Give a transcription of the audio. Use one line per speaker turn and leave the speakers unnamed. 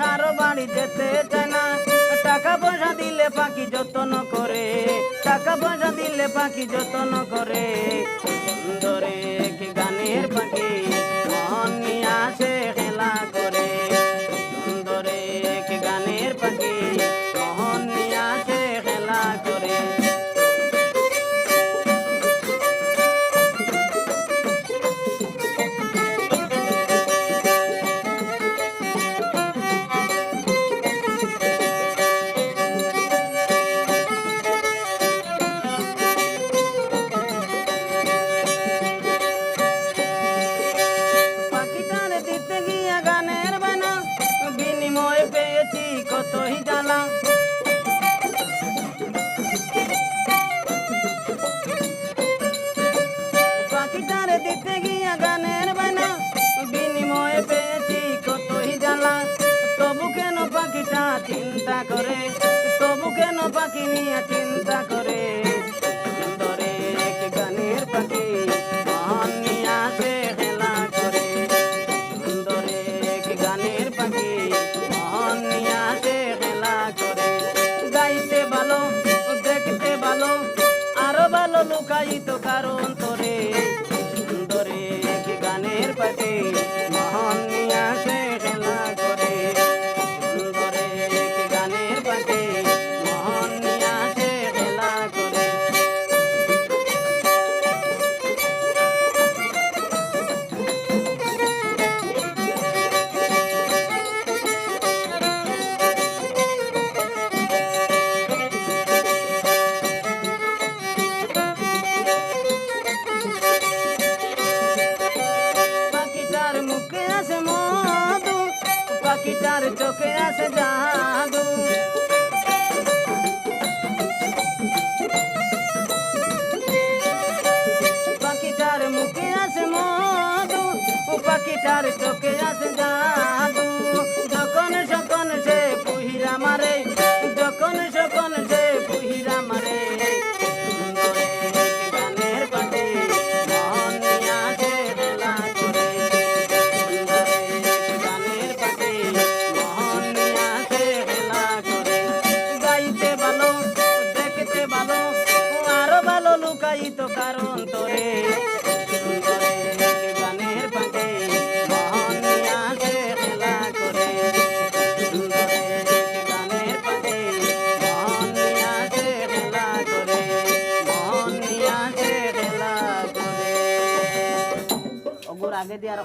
হারো বাড়ি যেতে চায় না। টাকা পয়সা দিলে পাখি যত্ন করে, টাকা পয়সা দিলে পাখি যত্ন করে। সুন্দরে কি গানের পাখি পাখি নিয়ে চিন্তা করে। সুন্দরে গানের পাখি মন নিয়ে আসে করে। সুন্দরে গানের পাখি মন নিয়ে আসে খেলা করে। গাইতে ভালো, দেখতে ভালো, আরও ভালো লুকাইত কারণ তোরে চোখে আছে জাদু। পাখিটার মুখে আছে মধু পাখিটার চোখে আগে দিয়ে আর